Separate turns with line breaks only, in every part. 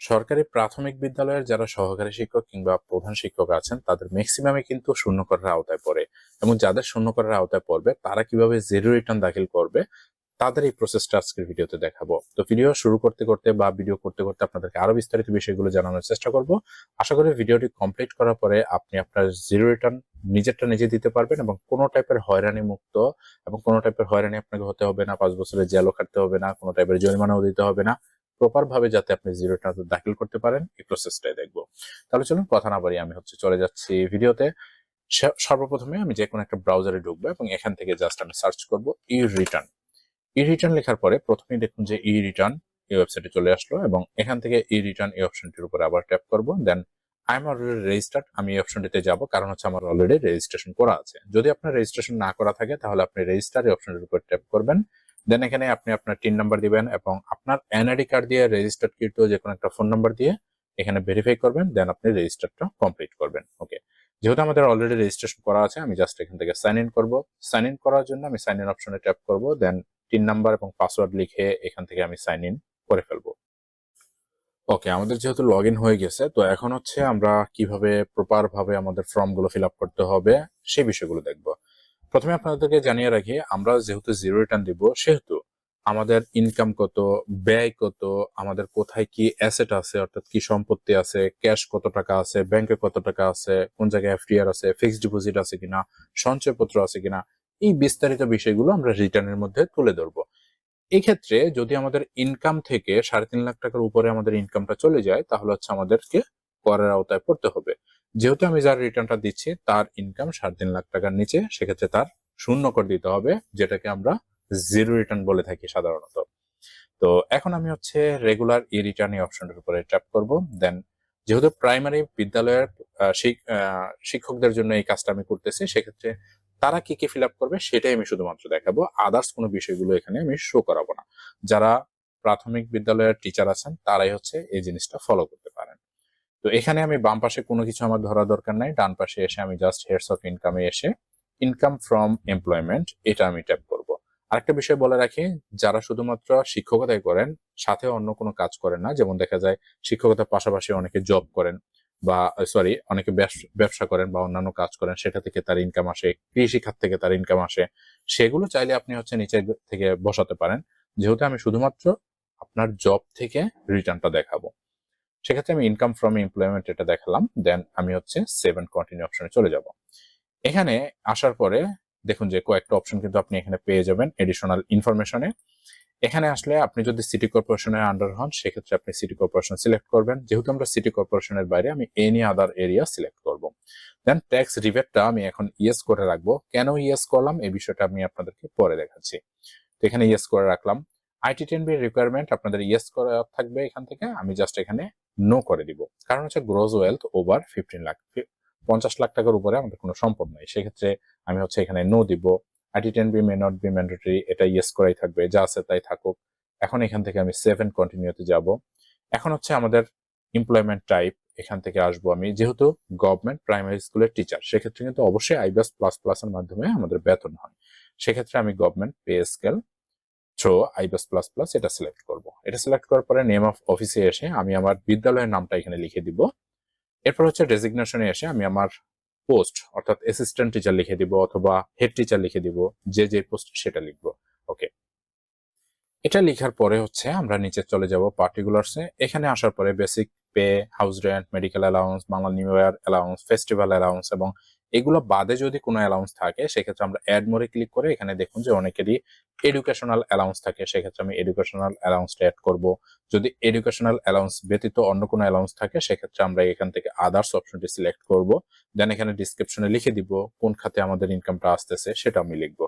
সরকারি প্রাথমিক বিদ্যালয়ের যারা সহকারী শিক্ষক কিংবা প্রধান শিক্ষক আছেন, তাদের ম্যাক্সিমামে কিন্তু শূন্য করার আওতায় পড়ে। এবং যাদের শূন্য করার আওতায় পড়বে, তারা কীভাবে জিরো রিটার্ন দাখিল করবে, তাদের এই প্রসেসটা আজকের ভিডিওতে দেখাবো। তো ভিডিও শুরু করতে করতে বা ভিডিও করতে করতে আপনাদেরকে আরও বিস্তারিত বিষয়গুলো জানানোর চেষ্টা করব। আশা করি ভিডিওটি কমপ্লিট করার পরে আপনি আপনার জিরো রিটার্ন নিজেরটা নিজে দিতে পারবেন এবং কোনো টাইপের হয়রানি মুক্ত এবং কোনো টাইপের হয়রানি আপনাকে হতে হবে না, পাঁচ বছরের জেলও কাটতে হবে না, কোনো টাইপের জরিমানাও দিতে হবে না। প্রপার ভাবে যাতে আপনি জিরো রিটার্ন দাখিল করতে পারেন, এই প্রসেসটাই দেখব। তাহলে চলুন, কথা না বাড়ি আমি হচ্ছে চলে যাচ্ছি ভিডিওতে। সর্বপ্রথমে আমি যে কোনো একটা ব্রাউজারে ঢুকবো এবং এখান থেকে জাস্ট আমি সার্চ করব ই রিটার্ন ই রিটার্ন লেখার পরে প্রথমেই দেখুন যে ই রিটার্ন এই ওয়েবসাইটে চলে আসলো এবং এখান থেকে ই রিটার্ন এই অপশনটির উপরে আবার ট্যাপ করব। Then I am already registered আমি এই অপশনটিতে যাব, কারণ হচ্ছে আমার অলরেডি রেজিস্ট্রেশন করা আছে। যদি আপনার রেজিস্ট্রেশন না করা থাকে, তাহলে আপনি রেজিস্টার এই অপশনটির উপর ট্যাপ করবেন। দেন এখানে আপনি আপনার টিন নাম্বার দিবেন এবং আপনার এনআইডি কার্ড দিয়ে রেজিস্টার্ড কৃত যে কোনো একটা ফোন নাম্বার দিয়ে এখানে ভেরিফাই করবেন দেন আপনি রেজিস্টারটা কমপ্লিট করবেন ওকে যেহেতু আমাদের অলরেডি রেজিস্ট্রেশন করা আছে, আমি জাস্ট এখান থেকে সাইন ইন করব। সাইন ইন করার জন্য আমি সাইন ইন অপশনে ট্যাপ করব দেন টিন নাম্বার এবং পাসওয়ার্ড লিখে এখান থেকে আমি সাইন ইন করে ফেলব। ওকে আমাদের যেহেতু লগ হয়ে গেছে, তো এখন হচ্ছে আমরা কীভাবে প্রপার ভাবে আমাদের ফর্মগুলো ফিল আপ করতে হবে সেই বিষয়গুলো দেখব। প্রথমে আপনাদেরকে জানিয়ে রাখি, আমরা যেহেতু জিরো রিটার্ন দিব, সেহেতু আমাদের ইনকাম কত, ব্যয় কত, আমাদের কোথায় কি অ্যাসেট আছে, অর্থাৎ কি সম্পত্তি আছে ক্যাশ কত টাকা আছে ব্যাংকে কত টাকা আছে, কোন জায়গায় এফডিআর আছে ফিক্সড ডিপোজিট আছে কিনা, সঞ্চয়পত্র আছে কিনা, এই বিস্তারিত বিষয়গুলো আমরা রিটার্নের মধ্যে তুলে ধরবো। এক্ষেত্রে যদি আমাদের ইনকাম থেকে সাড়ে তিন লাখ টাকার উপরে আমাদের ইনকামটা চলে যায়, তাহলে হচ্ছে আমাদেরকে করের আওতায় পড়তে হবে। যেহেতু আমি যার রিটার্নটা দিচ্ছি, তার ইনকাম সাড়ে তিন লাখ টাকার নিচে, সেক্ষেত্রে তার শূন্য করে দিতে হবে, যেটাকে আমরা জিরো রিটার্ন বলে থাকি সাধারণত। তো এখন আমি হচ্ছে রেগুলার ই রিটার্ন এই অপশনটার উপরে ট্যাপ করব। দেন যেহেতু প্রাইমারি বিদ্যালয়ের শিক্ষকদের জন্য এই কাজটা আমি করতেছি, সেক্ষেত্রে তারা কি কি ফিল করবে সেটাই আমি শুধুমাত্র দেখাবো। আদার্স কোনো বিষয়গুলো এখানে আমি শো করাবো না। যারা প্রাথমিক বিদ্যালয়ের টিচার আছেন, তারাই হচ্ছে এই জিনিসটা ফলো করতে তো এখানে আমি বাম পাশে কোনো কিছু আমার ধরা দরকার নাই, ডান পাশে এসে আমি জাস্ট হেডস অফ ইনকামে এসে ইনকাম ফ্রম এমপ্লয়মেন্ট এটা আমি ট্যাপ করব। আরেকটা বিষয় বলে রাখি, যারা শুধুমাত্র শিক্ষকতাই করেন, সাথে অন্য কোনো কাজ করেন না, যেমন দেখা যায় শিক্ষকতার পাশাপাশি অনেকে জব করেন বা সরি অনেকে ব্যবস- করেন বা অন্যান্য কাজ করেন, সেটা থেকে তার ইনকাম আসে কৃষি খাত থেকে তার ইনকাম আসে, সেগুলো চাইলে আপনি হচ্ছে নিচে থেকে বসাতে পারেন। যেহেতু আমি শুধুমাত্র আপনার জব থেকে রিটার্নটা দেখাবো। সেক্ষেত্রে আমি ইনকাম ফ্রম এমপ্লয়মেন্ট এটা দেখালাম দেন আমি হচ্ছে সেভেন কন্টিনিউ অপশনে চলে যাব। এখানে আসার পরে দেখুন যে কয়েকটা অপশন কিন্তু আপনি এখানে পেয়ে যাবেন এডিশনাল ইনফরমেশনে এখানে আসলে আপনি যদি সিটি কর্পোরেশনের আন্ডার হন, সেক্ষেত্রে আপনি সিটি কর্পোরেশন সিলেক্ট করবেন। যেহেতু আমরা সিটি কর্পোরেশনের বাইরে, আমি এনি আদার এরিয়া সিলেক্ট করব। দেন ট্যাক্স রিবেটটা আমি এখন ইয়েস করে রাখব। কেন ইয়েস করলাম? এই বিষয়টা আমি আপনাদেরকে পরে দেখাচ্ছি। তো এখানে ইয়েস করে রাখলাম। আইটি টেন বি রিকোয়ারমেন্ট আপনাদের ইয়েস করা থাকবে এখান থেকে। আমি জাস্ট এখানে নো করে দিব। কারণ হচ্ছে gross wealth over fifteen lakh পঞ্চাশ লাখ টাকার উপরে আমাদের কোনো সম্পদ নাই। সেক্ষেত্রে আমি হচ্ছে এখানে নো দিব। IT ten B may not be mandatory এটা ইয়েস করাই থাকবে। যা আছে তাই থাকুক। এখন এখান থেকে আমি সেভেন কন্টিনিউতে যাব। এখন হচ্ছে আমাদের এমপ্লয়মেন্ট টাইপ এখান থেকে আসব আমি। যেহেতু গভর্নমেন্ট প্রাইমারি স্কুলের টিচার সেক্ষেত্রে কিন্তু অবশ্যই আইবাস প্লাস প্লাস এর মাধ্যমে আমাদের বেতন হয়। সেক্ষেত্রে আমি government pay scale through IBAS plus plus এটা সিলেক্ট করব। এটা সিলেক্ট করার পরে নেম অফ অফিসে এসে আমি আমার বিদ্যালয়ের নামটা এখানে লিখে দিব। এরপর হচ্ছে ডেজিগনেশনে এসে আমি আমার পোস্ট অর্থাৎ অ্যাসিস্ট্যান্ট টিচার লিখে দিব অথবা হেড টিচার লিখে দিব, যে যে পোস্ট সেটা লিখব। ওকে এটা লেখার পরে হচ্ছে আমরা নিচে চলে যাব পার্টিকুলার্সে এখানে আসার পরে basic pay house rent medical allowance Bangla new year allowance festival allowance এবং এগুলো বাদে যদি কোনো অ্যালাউন্স থাকে, সেক্ষেত্রে আমরা অ্যাড মোরে ক্লিক করে এখানে দেখুন যে অনেকেরই এডুকেশনাল অ্যালাউন্স থাকে। সেক্ষেত্রে আমি এডুকেশনাল অ্যালাউন্সটা অ্যাড করব। যদি এডুকেশনাল অ্যালাউন্স ব্যতীত অন্য কোনো অ্যালাউন্স থাকে, সেক্ষেত্রে আমরা এখান থেকে আদার্স অপশনটি সিলেক্ট করব। দেন এখানে ডিসক্রিপশনে লিখে দিব কোন খাতে আমাদের ইনকামটা আসতেছে, সেটা আমি লিখব।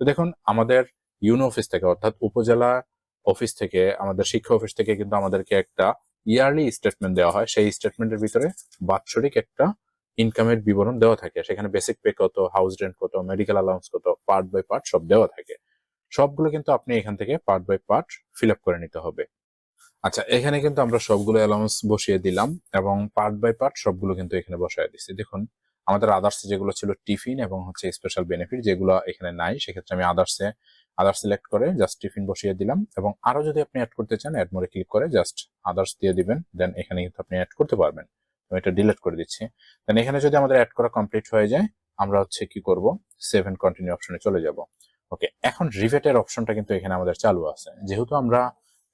তো দেখুন, আমাদের ইউনো অফিস থেকে অর্থাৎ উপজেলা অফিস থেকে, আমাদের শিক্ষা অফিস থেকে কিন্তু আমাদেরকে একটা ইয়ারলি স্টেটমেন্ট দেওয়া হয়। সেই স্টেটমেন্টের ভিতরে বাৎসরিক একটা ইনকামের বিবরণ দেওয়া থাকে। সেখানে বেসিক পে কত হাউস রেন্ট কত মেডিকেল অ্যালাউন্স কত পার্ট বাই পার্ট সব দেওয়া থাকে। সবগুলো কিন্তু আপনি এখান থেকে পার্ট বাই পার্ট ফিল করে নিতে হবে। আচ্ছা এখানে কিন্তু আমরা সবগুলো অ্যালাউন্স বসিয়ে দিলাম এবং পার্ট বাই পার্ট সবগুলো কিন্তু এখানে বসায় দিচ্ছি। দেখুন, আমাদের আদার্স যেগুলো ছিল টিফিন এবং হচ্ছে স্পেশাল বেনিফিট যেগুলো এখানে নাই, সেক্ষেত্রে আমি আদার্সে আদার্স সিলেক্ট করে জাস্ট টিফিন বসিয়ে দিলাম এবং আরও যদি আপনি অ্যাড করতে চান অ্যাড মোড়ে ক্লিক করে জাস্ট আদার্স দিয়ে দিবেন দেন এখানে কিন্তু আপনি অ্যাড করতে পারবেন। এটা ডিলিট করে দিচ্ছি। দেন এখানে যদি আমাদের অ্যাড করা কমপ্লিট হয়ে যায়, আমরা হচ্ছে কি করব? সেভেন কন্টিনিউ অপশনে চলে যাব। ওকে এখন রিভেটের অপশনটা কিন্তু এখানে আমাদের চালু আছে। যেহেতু আমরা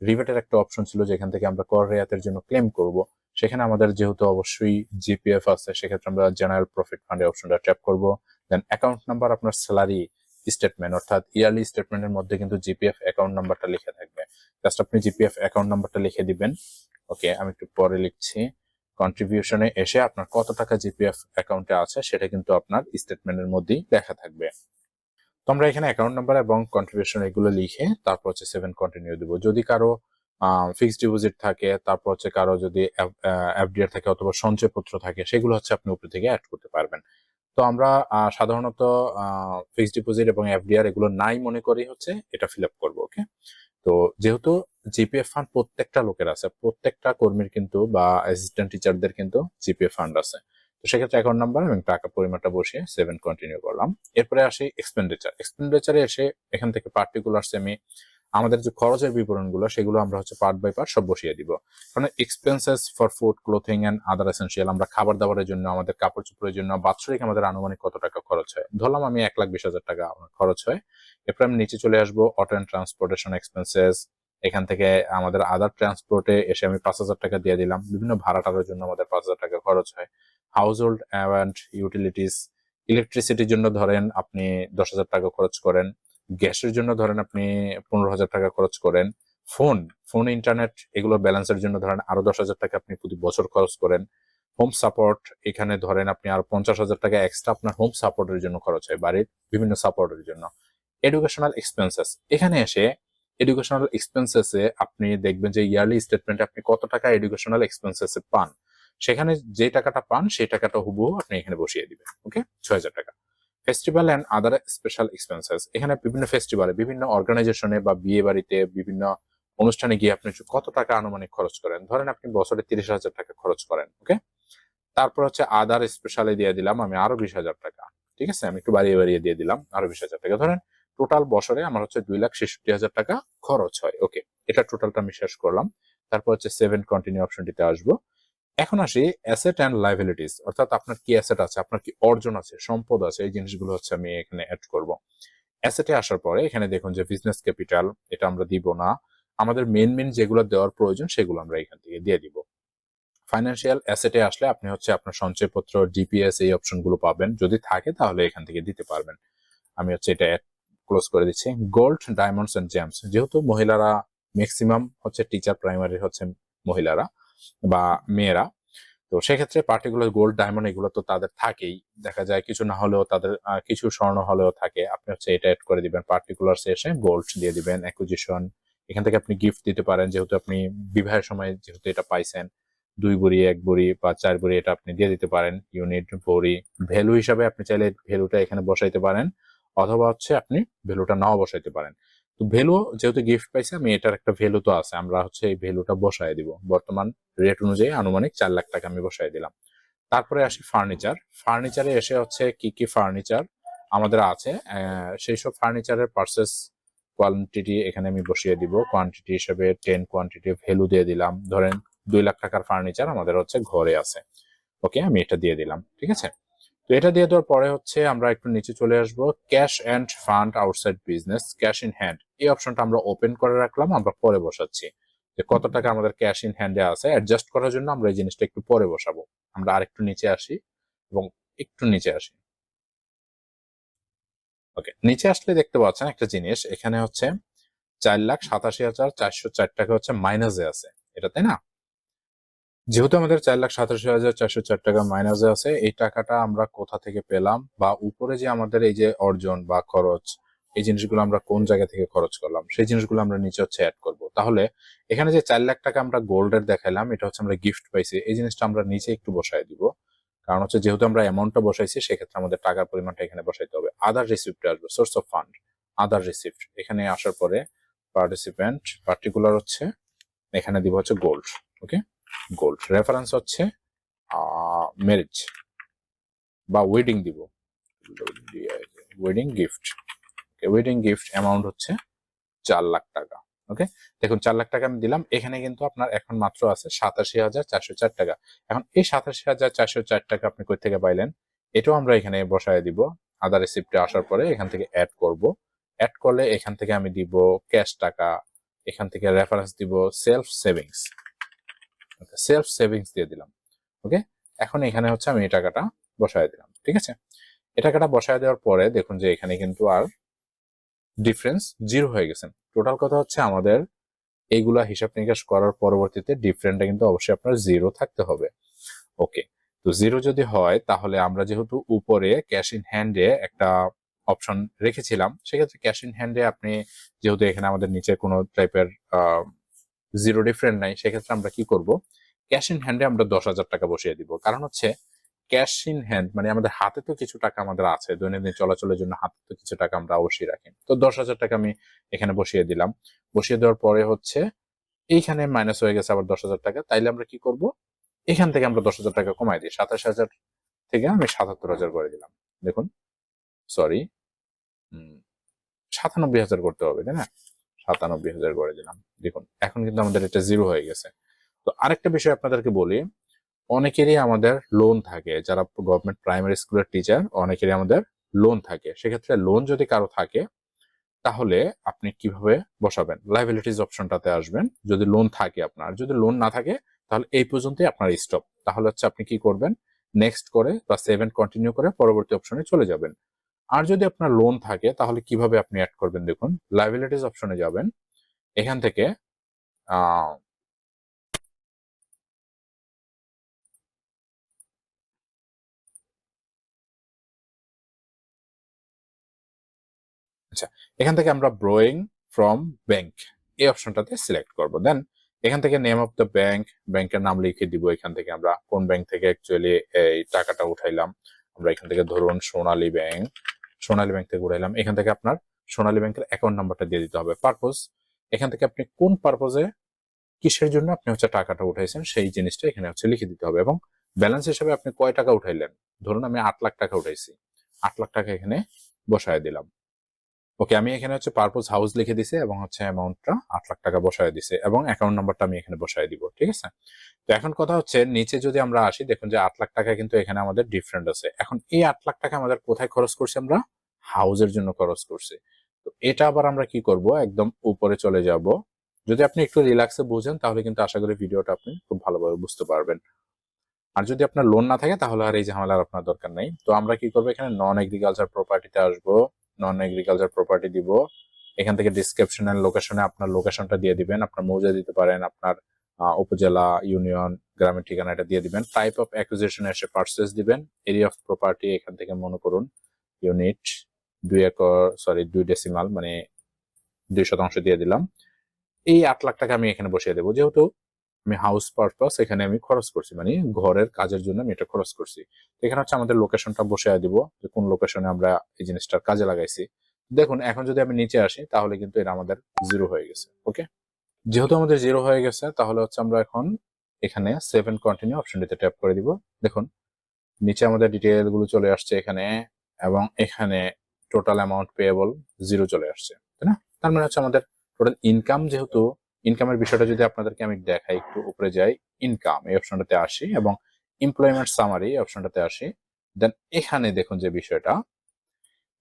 রিভেটের একটা অপশন ছিল যেখান থেকে আমরা কর রেয়াতের জন্য ক্লেম করব, সেখানে আমাদের যেহেতু অবশ্যই জিপিএফ আছে, সেক্ষেত্রে আমরা জেনারেল প্রফিট ফান্ডের অপশনটা ট্যাপ করব। দেন অ্যাকাউন্ট নাম্বার আপনার স্যালারি স্টেটমেন্ট অর্থাৎ ইয়ারলি স্টেটমেন্টের মধ্যে কিন্তু জিপিএফ অ্যাকাউন্ট নাম্বারটা লিখে থাকবে। জাস্ট আপনি জিপিএফ অ্যাকাউন্ট নাম্বারটা লিখে দিবেন। ওকে আমি একটু পরে লিখছি। কন্ট্রিবিউশনে এসে আপনার কত টাকা জিপিএফ অ্যাকাউন্টে আছে সেটা কিন্তু আপনার স্টেটমেন্টের মধ্যেই লেখা থাকবে। তো আমরা এখানে অ্যাকাউন্ট নাম্বার এবং কন্ট্রিবিউশন এগুলো লিখে তারপর হচ্ছে সেভেন কন্টিনিউ দিব। যদি কারও ফিক্সড ডিপোজিট থাকে, তারপর হচ্ছে কারও যদি এফডিআর থাকে অথবা সঞ্চয়পত্র থাকে, সেগুলো হচ্ছে আপনি উপরে থেকে অ্যাড করতে পারবেন। তো আমরা সাধারণত ফিক্সড ডিপোজিট এবং এফডিআর এগুলো নাই মনে করি হচ্ছে এটা ফিল আপ করব ওকে তো যেহেতু জিপিএফ ফান্ড প্রত্যেকটা লোকের আছে, প্রত্যেকটা কর্মীর কিন্তু বা অ্যাসিস্ট্যান্ট টিচারদের কিন্তু জিপিএফ ফান্ড আছে। তো সেক্ষেত্রে অ্যাকাউন্ট নাম্বার এবং টাকা পরিমাণটা বসিয়ে সেভেন কন্টিনিউ করলাম। এরপরে আসি এক্সপেন্ডিচার এক্সপেন্ডিচারে এসে এখান থেকে পার্টিকুলার সেমি আমাদের যে খরচের বিবরণগুলো, সেগুলো আমরা হচ্ছে পার্ট বাই পার্ট সব বসিয়ে দিব। কারণ expenses for food clothing and other essential আমরা খাবার দাবারের জন্য, আমাদের কাপড় চোপড়ের জন্য, বাৎসরিক আমাদের আনুমানিক কত টাকা খরচ হয়? ধরলাম আমি এক লাখ বিশ হাজার টাকা আমার খরচ হয়। এরপর আমি নিচে চলে আসব অটো অ্যান্ড ট্রান্সপোর্টেশন এক্সপেন্সেস এখান থেকে আমাদের আদার ট্রান্সপোর্টে এসে আমি পাঁচ হাজার টাকা দিয়ে দিলাম। বিভিন্ন ভাড়া টাড়ার জন্য আমাদের পাঁচ হাজার টাকা খরচ হয়। হাউস হোল্ড অ্যান্ড ইউটিলিটিস ইলেকট্রিসিটির জন্য ধরেন আপনি দশ হাজার টাকা খরচ করেন। গ্যাসের জন্য ধরেন আপনি পনেরো হাজার টাকা খরচ করেন, ফোন ফোন ইন্টারনেট এগুলো ব্যালেন্সের জন্য ধরেন আরও দশ হাজার টাকা আপনি প্রতি বছর খরচ করেন। হোম সাপোর্ট এখানে ধরেন আপনি আরও পঞ্চাশ হাজার টাকা এক্সট্রা আপনার হোম সাপোর্টের জন্য খরচ হয়, বাড়ির বিভিন্ন সাপোর্টের জন্য। এডুকেশনাল এক্সপেন্সেস এখানে এসে এডুকেশনাল এক্সপেন্সেসে আপনি দেখবেন যে ইয়ারলি স্টেটমেন্টে আপনি কত টাকা এডুকেশনাল এক্সপেন্সেসে পান। সেখানে যে টাকাটা পান, সেই টাকাটা হুবহু আপনি এখানে বসিয়ে দিবেন ওকে ছয় হাজার টাকা। Festival and other special expenses এখানে বিভিন্ন ফেস্টিভ্যালে বিভিন্ন অর্গানাইজেশনে বা বিয়ে বাড়িতে বিভিন্ন অনুষ্ঠানে গিয়ে আপনি কত টাকা আনুমানিক খরচ করেন? ধরেন আপনি বছরে তিরিশ হাজার টাকা খরচ করেন, ওকে? তারপর হচ্ছে আদার স্পেশালে দিয়ে দিলাম আমি আরও বিশ হাজার টাকা, ঠিক আছে? আমি একটু বাড়িয়ে বাড়িয়ে দিয়ে দিলাম আরও বিশ হাজার টাকা। ধরেন টোটাল বছরে আমার হচ্ছে দুই লাখ ছেষট্টি হাজার টাকা খরচ হয়, ওকে? এটা টোটালটা আমি শেষ করলাম। তারপর হচ্ছে সেভেন কন্টিনিউ অপশনটিতে আসব। এখন আসি অ্যাসেট অ্যান্ড লাইবিলিটিস অর্থাৎ আপনার কি অ্যাসেট আছে, আপনার কি অর্জন আছে, সম্পদ আছে, এই জিনিসগুলো হচ্ছে আমি এখানে অ্যাড করব। অ্যাসেটে আসার পরে এখানে দেখুন যে বিজনেস ক্যাপিটাল এটা আমরা দিব না। আমাদের মেন মেন যেগুলো দেওয়ার প্রয়োজন, সেগুলো আমরা এখান থেকে দিয়ে দিব। ফাইন্যান্সিয়াল অ্যাসেটে আসলে আপনি হচ্ছে আপনার সঞ্চয়পত্র ডিপিএস এই অপশনগুলো পাবেন। যদি থাকে তাহলে এখান থেকে দিতে পারবেন। আমি হচ্ছে এটা ক্লোজ করে দিচ্ছি। গোল্ড ডায়মন্ডস অ্যান্ড জেমস যেহেতু মহিলারা ম্যাক্সিমাম হচ্ছে টিচার প্রাইমারি হচ্ছে মহিলারা বা মেয়েরা। তো সেক্ষেত্রে পার্টিকুলার গোল্ড ডায়মন্ড এগুলো তো তাদের থাকেই। দেখা যায় কিছু না হলেও তাদের কিছু স্বর্ণ হলেও থাকে। আপনি হচ্ছে এটা অ্যাড করে দিবেন। পার্টিকুলার এসে গোল্ড দিয়ে দিবেন অ্যাকুজিশন এখান থেকে আপনি গিফট দিতে পারেন, যেহেতু আপনি বিবাহের সময় যেহেতু এটা পাইছেন। দুই বড়ি, এক বড়ি বা চার বড়ি এটা আপনি দিয়ে দিতে পারেন। ইউনিট বড়ি ভ্যালু হিসাবে আপনি চাইলে ভ্যালুটা এখানে বসাইতে পারেন। অথবা হচ্ছে আপনি ভ্যালুটা নাও বসাইতে পারেন। তো ভ্যালু যেহেতু গিফট পাইছে, আমি এটার একটা ভ্যালু তো আছে। আমরা হচ্ছে এই ভ্যালুটা বসায় দিব। বর্তমান রেট অনুযায়ী আনুমানিক চার লাখ টাকা আমি বসায় দিলাম। তারপরে আসি ফার্নিচার ফার্নিচারে এসে হচ্ছে কি কি ফার্নিচার আমাদের আছে। সেই সব ফার্নিচারের পার্সেস কোয়ান্টিটি এখানে আমি বসিয়ে দিব। কোয়ান্টিটি হিসেবে টেন কোয়ান্টিটি ভ্যালু দিয়ে দিলাম। ধরেন দুই লাখ টাকার ফার্নিচার আমাদের হচ্ছে ঘরে আছে। ওকে আমি এটা দিয়ে দিলাম। ঠিক আছে? তো এটা দিয়ে দেওয়ার পরে হচ্ছে আমরা একটু নিচে চলে আসব। Cash and fund outside business, cash in hand. এই অপশনটা আমরা ওপেন করে রাখলাম, আমরা পরে বসাচ্ছি। যে কত টাকা আমাদের ক্যাশ ইন হ্যান্ডে আছে, অ্যাডজাস্ট করার জন্য আমরা এই জিনিসটা একটু পরে বসাবো। আমরা আরেকটু নিচে আসি এবং একটু নিচে আসি। ওকে, নিচে আসলে দেখতে পাচ্ছেন একটা জিনিস, এখানে হচ্ছে চার লাখ সাতাশি হাজার চারশো চার টাকা হচ্ছে মাইনাসে আছে। এটা তাই না? যেহেতু আমাদের চার লাখ সাতাশি হাজার চারশো চার টাকা মাইনাসে আছে, এই টাকাটা আমরা কোথা থেকে পেলাম বা উপরে যে আমাদের এই যে অর্জন বা খরচ, এই জিনিসগুলো আমরা কোন জায়গা থেকে খরচ করলাম, সেই জিনিসগুলো আমরা নিচে হচ্ছে অ্যাড করব। তাহলে এখানে যে চার লাখ টাকা আমরা গোল্ডের দেখাইলাম, এটা হচ্ছে আমরা গিফট পাইছি, এই জিনিসটা আমরা নিচে একটু বসাই দিব। কারণ হচ্ছে যেহেতু আমরা অ্যামাউন্টটা বসাইছি, সেক্ষেত্রে আমাদের টাকার পরিমাণটা এখানে বসাইতে হবে। আদার রিসিপ্ট আসবে source of fund other receipt এখানে আসার পরে পার্টিসিপেন্ট পার্টিকুলার হচ্ছে, এখানে দিব হচ্ছে গোল্ড ওকে গোল্ড রেফারেন্স হচ্ছে ম্যারেজ বা ওয়েডিং দিব। Wedding gift wedding gift amount হচ্ছে চার লাখ টাকা। ওকে দেখুন, চার লাখ টাকা আমি দিলাম, এখানে কিন্তু আপনার এখন মাত্র আছে সাতাশি হাজার চারশো চার টাকা। এখন এই সাতাশি হাজার চারশো চার টাকা আপনি কই থেকে পাইলেন? এটাও আমরা এখানে বসায় দিব। আদার রিসিপ্টে আসার পরে এখান থেকে অ্যাড করব। অ্যাড করলে এখান থেকে আমি দিব ক্যাশ টাকা, এখান থেকে রেফারেন্স দিব সেলফ সেভিংস সেলফ সেভিংস দিয়ে দিলাম, ওকে? এখন এখানে হচ্ছে আমি এই টাকাটা বসায় দিলাম, ঠিক আছে? এই টাকাটা বসায় দেওয়ার পরে দেখুন যে এখানে কিন্তু আর ডিফারেন্স জিরো হয়ে গেছে। টোটাল কথা হচ্ছে আমাদের এইগুলা হিসাব নিকাশ করার পরবর্তীতে ডিফারেন্টটা কিন্তু অবশ্যই আপনার জিরো থাকতে হবে, ওকে? তো জিরো যদি হয় তাহলে আমরা যেহেতু উপরে ক্যাশ ইন হ্যান্ডে একটা অপশন রেখেছিলাম, সেক্ষেত্রে ক্যাশ ইন হ্যান্ডে আপনি যেহেতু এখানে আমাদের নিচে কোনো টাইপের জিরো ডিফারেন্ট নাই, সেক্ষেত্রে আমরা কি করব? ক্যাশ ইন হ্যান্ডে আমরা দশ হাজার টাকা বসিয়ে দিব। কারণ হচ্ছে ক্যাশ ইন হ্যান্ড মানে আমাদের হাতে তো কিছু টাকা আমাদের আছে, দৈনন্দিন চলাচলের জন্য হাতে তো কিছু টাকা আমরা অবশ্যই রাখি। তো দশ হাজার টাকা আমি এখানে বসিয়ে দিলাম। বসিয়ে দেওয়ার পরে হচ্ছে, এইখানে মাইনাস হয়ে গেছে আবার দশ হাজার টাকা। তাইলে আমরা কি করব? এখান থেকে আমরা দশ হাজার টাকা কমাই দিই। সাতাশ হাজার থেকে আমি সাতাত্তর হাজার করে দিলাম। দেখুন সরি সাতানব্বই হাজার করতে হবে, তাই না? সাতানব্বই হাজার করে দিলাম। দেখুন, এখন কিন্তু আমাদের এটা জিরো হয়ে গেছে। তো আরেকটা বিষয় আপনাদেরকে বলি, অনেকেরই আমাদের লোন থাকে। যারা গভর্নমেন্ট প্রাইমারি স্কুলের টিচার অনেকেরই আমাদের লোন থাকে। সেক্ষেত্রে লোন যদি কারও থাকে, তাহলে আপনি কীভাবে বসাবেন? লাইবিলিটিস অপশনটাতে আসবেন। যদি লোন থাকে আপনার, যদি লোন না থাকে, তাহলে এই পর্যন্তই আপনার স্টপ তাহলে হচ্ছে আপনি কি করবেন? নেক্সট করে বা সেভেন কন্টিনিউ করে পরবর্তী অপশনে চলে যাবেন। আর যদি আপনার লোন থাকে, তাহলে কীভাবে আপনি অ্যাড করবেন দেখুন লাইবিলিটিস অপশনে যাবেন, এখান থেকে আচ্ছা এখান থেকে আমরা ব্রোয়িং ফ্রম ব্যাংক এই অপশনটাতে সিলেক্ট করব। দেন এখান থেকে নেম অফ দ্য ব্যাংক ব্যাংকের নাম লিখে দিব, এখান থেকে আমরা কোন ব্যাংক থেকে অ্যাকচুয়ালি এই টাকাটা উঠাইলাম। আমরা এখান থেকে ধরুন সোনালী ব্যাংক সোনালী ব্যাংক থেকে উঠাইলাম এখান থেকে আপনার সোনালী ব্যাংকের অ্যাকাউন্ট নাম্বারটা দিয়ে দিতে হবে। পারপোজ এখান থেকে আপনি কোন পারপোজে কিসের জন্য আপনি হচ্ছে টাকাটা উঠাইছেন সেই জিনিসটা এখানে হচ্ছে লিখে দিতে হবে। এবং ব্যালেন্স হিসেবে আপনি কয় টাকা উঠাইলেন? ধরুন আমি আট লাখ টাকা উঠাইছি, আট লাখ টাকা এখানে বসায় দিলাম। ওকে আমি এখানে হচ্ছে পারপোজ হাউস লিখে দিছে এবং হচ্ছে অ্যামাউন্টটা আট লাখ টাকা বসায় দিছে এবং অ্যাকাউন্ট নাম্বারটা আমি এখানে বসায় দিব, ঠিক আছে? তো এখন কথা হচ্ছে, নিচে যদি আমরা আসি, দেখুন যে আট লাখ টাকা কিন্তু এখানে আমাদের ডিফারেন্ট আছে। এখন এই আট লাখ টাকা আমাদের কোথায় খরচ করছি আমরা? হাউসের জন্য খরচ করছে। তো এটা আবার আমরা কি করব? একদম উপরে চলে যাব। যদি আপনি একটু রিল্যাক্সে বুঝেন, তাহলে কিন্তু আশা করি ভিডিওটা আপনি খুব ভালোভাবে বুঝতে পারবেন। আর যদি আপনার লোন না থাকে, তাহলে আর এই ঝামেলার আপনার দরকার নেই। তো আমরা কি করব? এখানে নন এগ্রিকালচার প্রপার্টিতে আসব। নন এগ্রিকালচার প্রপার্টি দিব। এখান থেকে ডিসক্রিপশন এন্ড লোকেশনে আপনার লোকেশনটা দিয়ে দিবেন। আপনার মৌজা দিতে পারেন, আপনার উপজেলা ইউনিয়ন গ্রামের ঠিকানা এটা দিয়ে দিবেন। টাইপ অফ অ্যাকুইজিশন এসে পার্সেস দিবেন। এরিয়া অফ প্রপার্টি এখান থেকে মনে করুন। ইউনিট দুই একর সরি দুই ডেসিমাল মানে দুই শতাংশ দিয়ে দিলাম। এই আট লাখ টাকা আমি এখানে বসিয়ে দেবো। যেহেতু আমি হাউস পারপাস এখানে আমি খরচ করছি মানে ঘরের কাজের জন্য আমি এটা খরচ করছি। এখানে হচ্ছে আমাদের লোকেশনটা বসে দিব, যে কোন লোকেশনে আমরা এই জিনিসটার কাজে লাগাইছি। দেখুন, এখন যদি আমি নিচে আসি, তাহলে কিন্তু এটা আমাদের জিরো হয়ে গেছে ওকে যেহেতু আমাদের জিরো হয়ে গেছে, তাহলে হচ্ছে আমরা এখন এখানে সেভেন কন্টিনিউ অপশনটিতে ট্যাপ করে দিব। দেখুন, নিচে আমাদের ডিটেলগুলো চলে আসছে এখানে, এবং এখানে টোটাল অ্যামাউন্ট পেয়েবল জিরো চলে আসছে, তাই না? তার মানে হচ্ছে আমাদের টোটাল ইনকাম যেহেতু ইনকামের বিষয়টা যদি আপনাদেরকে আমি দেখাই একটু উপরে যাই ইনকাম এই অপশনটাতে আসি এবং এমপ্লয়মেন্ট সামারি অপশনটাতে আসি দেন এখানে দেখুন যে বিষয়টা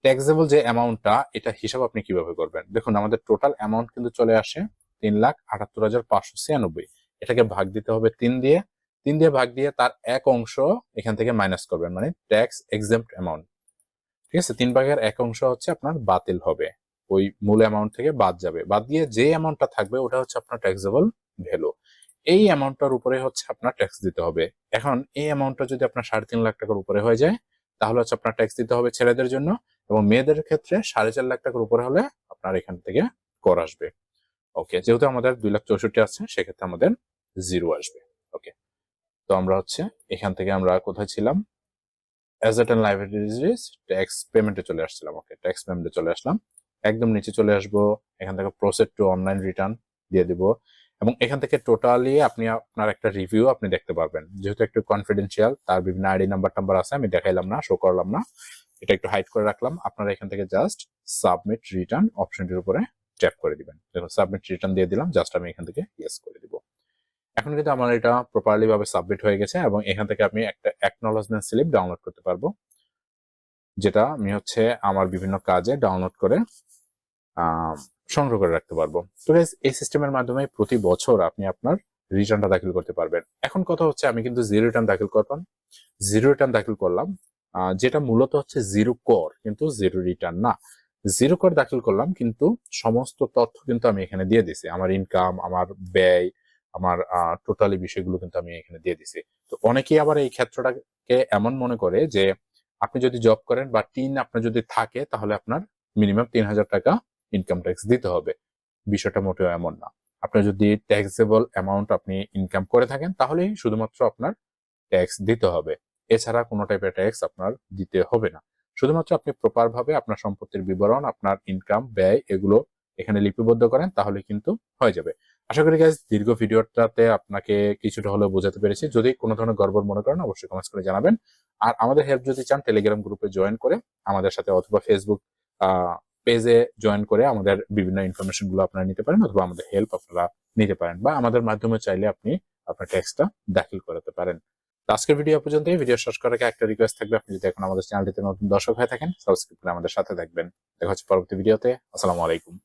ট্যাক্সেবল যে অ্যামাউন্টটা এটা হিসাব আপনি কীভাবে করবেন? দেখুন, আমাদের টোটাল অ্যামাউন্ট কিন্তু চলে আসে তিন লাখ আটাত্তর হাজার পাঁচশো ছিয়ানব্বই, এটাকে ভাগ দিতে হবে তিন দিয়ে তিন দিয়ে ভাগ দিয়ে তার এক অংশ এখান থেকে মাইনাস করবেন মানে ট্যাক্স এক্সাম্পট অ্যামাউন্ট ঠিক আছে? তিন ভাগের এক অংশ হচ্ছে আপনার বাতিল হবে। ওই মূল অ্যামাউন্ট থেকে বাদ যাবে। বাদ দিয়ে যে অ্যামাউন্টটা থাকবে ওটা হচ্ছে আপনার ট্যাক্সেবল ভ্যালু এই অ্যামাউন্টটার উপরে হচ্ছে আপনার ট্যাক্স দিতে হবে। এখন এই অ্যামাউন্টটা যদি আপনার সাড়ে তিন লাখ টাকার উপরে হয়ে যায়, তাহলে হচ্ছে আপনার ট্যাক্স দিতে হবে ছেলেদের জন্য এবং মেয়েদের ক্ষেত্রে সাড়ে চার লাখ টাকার উপরে হলে আপনার এখান থেকে কর আসবে। ওকে যেহেতু আমাদের দুই লাখ চৌষট্টি আছে, সেক্ষেত্রে আমাদের জিরো আসবে। ওকে তো আমরা হচ্ছে এখান থেকে আমরা কোথায় ছিলাম? অ্যাসেট অ্যান্ড লাইব্রেরিজ ট্যাক্স পেমেন্টে চলে আসছিলাম ওকে ট্যাক্স পেমেন্টে চলে আসলাম। একদম নিচে চলে আসব, এখান থেকে প্রসেস টু অনলাইন রিটার্ন দিয়ে দিব। এবং এখান থেকে টোটালি আপনি আপনার একটা রিভিউ আপনি দেখতে পারবেন। যেহেতু একটু কনফিডেন্সিয়াল তার বিভিন্ন আইডি নাম্বার টাম্বার আছে, আমি দেখাইলাম না শো করলাম না। এটা একটু হাইড করে রাখলাম। আপনারা এখান থেকে জাস্ট সাবমিট রিটার্ন অপশনটির উপরে ট্যাপ করে দিবেন। দেখুন সাবমিট রিটার্ন দিয়ে দিলাম জাস্ট আমি এখান থেকে ইয়েস করে দিব এখন কিন্তু আমার এটা প্রপারলি ভাবে সাবমিট হয়ে গেছে এবং এখান থেকে আমি একটা অ্যাকনোলজমেন্ট স্লিপ ডাউনলোড করতে পারব। যেটা আমি হচ্ছে আমার বিভিন্ন কাজে ডাউনলোড করে সংগ্রহ করে রাখতে পারব। তো এই সিস্টেমের মাধ্যমে প্রতি বছর আপনি আপনার রিটার্নটা দাখিল করতে পারবেন। এখন কথা হচ্ছে আমি কিন্তু জিরো রিটার্ন দাখিল করলাম জিরো রিটার্ন দাখিল করলাম। যেটা মূলত হচ্ছে জিরো কর কিন্তু জিরো রিটার্ন না। জিরো কর দাখিল করলাম, কিন্তু সমস্ত তথ্য কিন্তু আমি এখানে দিয়ে দিছি আমার ইনকাম আমার ব্যয় আমার টোটালি বিষয়গুলো কিন্তু আমি এখানে দিয়ে দিছি। তো অনেকেই আবার এই ক্ষেত্রটাকে এমন মনে করে যে, আপনি যদি জব করেন বা টিন আপনার যদি থাকে, তাহলে আপনার মিনিমাম তিন হাজার টাকা ইনকাম ট্যাক্স দিতে হবে। বিষয়টা মোটেও এমন না। আপনার যদি ট্যাক্সেবল অ্যামাউন্ট আপনি ইনকাম করে থাকেন, তাহলেই শুধুমাত্র আপনার ট্যাক্স দিতে হবে। এছাড়া কোনো টাইপের ট্যাক্স আপনার দিতে হবে না। শুধুমাত্র আপনি প্রপার ভাবে আপনার সম্পত্তির বিবরণ, আপনার ইনকাম ব্যয় এগুলো এখানে লিপিবদ্ধ করেন, তাহলে কিন্তু হয়ে যাবে। আশা করি গাইজ দীর্ঘ ভিডিওটাতে আপনাকে কিছুটা হলেও বোঝাতে পেরেছি। যদি কোনো ধরনের গড়বড় মনে করেন, অবশ্যই কমেন্টস করে জানাবেন। আর আমাদের হেল্প যদি চান টেলিগ্রাম গ্রুপে জয়েন করে আমাদের সাথে অথবা ফেসবুক পেজে জয়েন করে আমাদের বিভিন্ন ইনফরমেশনগুলো আপনারা নিতে পারেন অথবা আমাদের হেল্প আপনারা নিতে পারেন বা আমাদের মাধ্যমে চাইলে আপনি আপনার ট্যাক্সটা দাখিল করাতে পারেন। আজকের ভিডিও পর্যন্ত ভিডিও শেষ করার একটা রিকোয়েস্ট থাকবে। আপনি যদি এখন আমাদের চ্যানেলটিতে নতুন দর্শক হয়ে থাকেন সাবস্ক্রাইব করে আমাদের সাথে থাকবেন। দেখা হচ্ছে পরবর্তী ভিডিওতে আসসালামু আলাইকুম।